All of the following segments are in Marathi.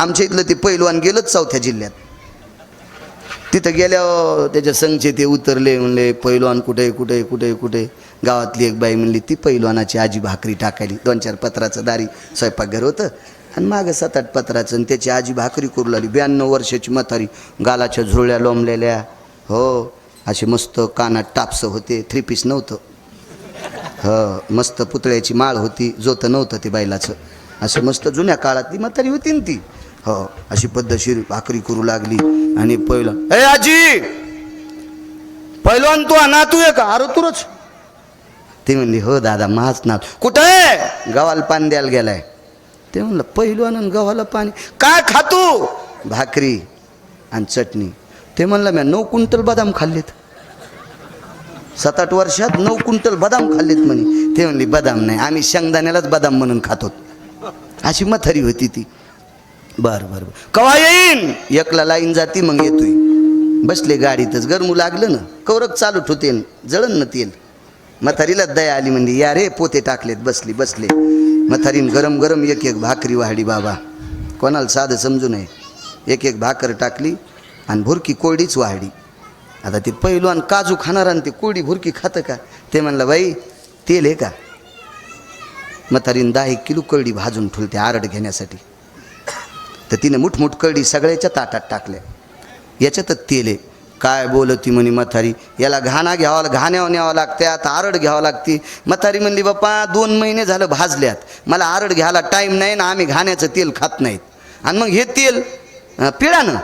आमच्या इथलं ते पैलवान गेलंच चौथ्या जिल्ह्यात. तिथं गेल्यावर त्याच्या संघचे ते उतरले म्हणले पैलवान कुठे कुठे कुठे कुठे? गावातली एक बाई म्हणली ती पैलवानाची आजी भाकरी टाकायली दोन चार पत्राचं दारी स्वयंपाकघर होतं. आणि मागं सात आठ पत्राचं आणि त्याची आजी भाकरी करू लागली ब्याण्णव वर्षाची म्हातारी गालाच्या झुरळ्या लोंबलेल्या. हो असे मस्त कानात टापसं होते थ्री पीस नव्हतं. ह मस्त पुतळ्याची माळ होती जोतं नव्हतं ते बैलाचं. असं मस्त जुन्या काळातली म्हातारी होती ना ती. हो अशी पद्धतशीर भाकरी करू लागली आणि पहिलं ए आजी पहिलवान तू ना तू आहे का अरे तुरच ते म्हणली हो दादा माझ नाथ कुठं आहे? गव्हाला पाणी द्यायला गेलाय. ते म्हणलं पहिलवान आणि गव्हाला पाणी. काय खातो? भाकरी आणि चटणी. ते म्हणलं म्या नऊ क्विंटल बदाम खाल्लेत. सात आठ वर्षात नऊ क्विंटल बदाम खाल्लेत म्हणे. ते म्हणली बदाम नाही आम्ही शेंगदाण्यालाच बदाम म्हणून खातो. अशी मथारी होती ती. बर बर बर. कवा येईन? एकला लाईन जाती मग येतोय. बसले गाडीतच गरमू लागलं ना. कौरक चालू ठेवते जळण न तेल. म्हातारीला दया आली म्हणजे या रे पोते टाकलेत बसली बसले. म्हातारीन गरम गरम एक एक भाकरी वाढली बाबा. कोणाला साधं समजू नये. एक एक भाकर टाकली आणि भुरकी कोरडीच वाढली. आता ते पैलवान काजू खाणार आणि ते कोरडी भुरकी खातं का? ते म्हणलं बाई तेल आहे का? म्हातारीन दहा एक किलो कोरडी भाजून ठेवते आरड घेण्यासाठी. तर तिने मुठमुठ कळडी सगळ्याच्या ताटात टाकल्या याच्यातच तेल. आहे काय बोलती म्हणे म्हातारी याला घाणा घ्यावा घाण्यावर न्यावं लागत्यात आरड घ्यावं लागते. म्हातारी म्हणली बाप्पा दोन महिने झालं भाजल्यात. मला आरड घ्यायला टाईम नाही ना आम्ही घाण्याचं तेल खात नाहीत. आणि मग हे तेल पिळानं.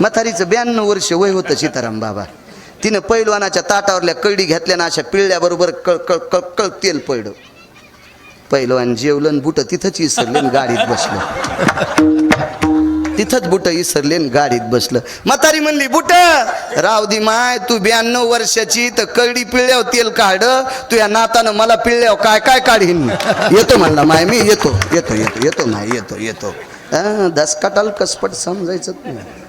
म्हातारीचं ब्याण्णव वर्ष वय होतं सीताराम बाबा. तिनं पैलवानाच्या ताटावरल्या कळडी घेतल्या ना अशा पिळल्याबरोबर कळ कळ कळ कळ तेल पडलं पैलवान जेवलं बुट तिथंच इसरले गाडीत बसलं. तिथंच बुट इसरले गाडीत बसलं. म्हातारी म्हणली बुट रावदी माय तू ब्याण्णव वर्षाची तर कळडी पिळल्याव तेल काढ. तू या नातानं मला पिळल्याव काय काय काढीन? येतो म्हणला माय मी येतो येतो येतो येतो माय येतो येतो. दसकाटाल कसपट समजायचं नाही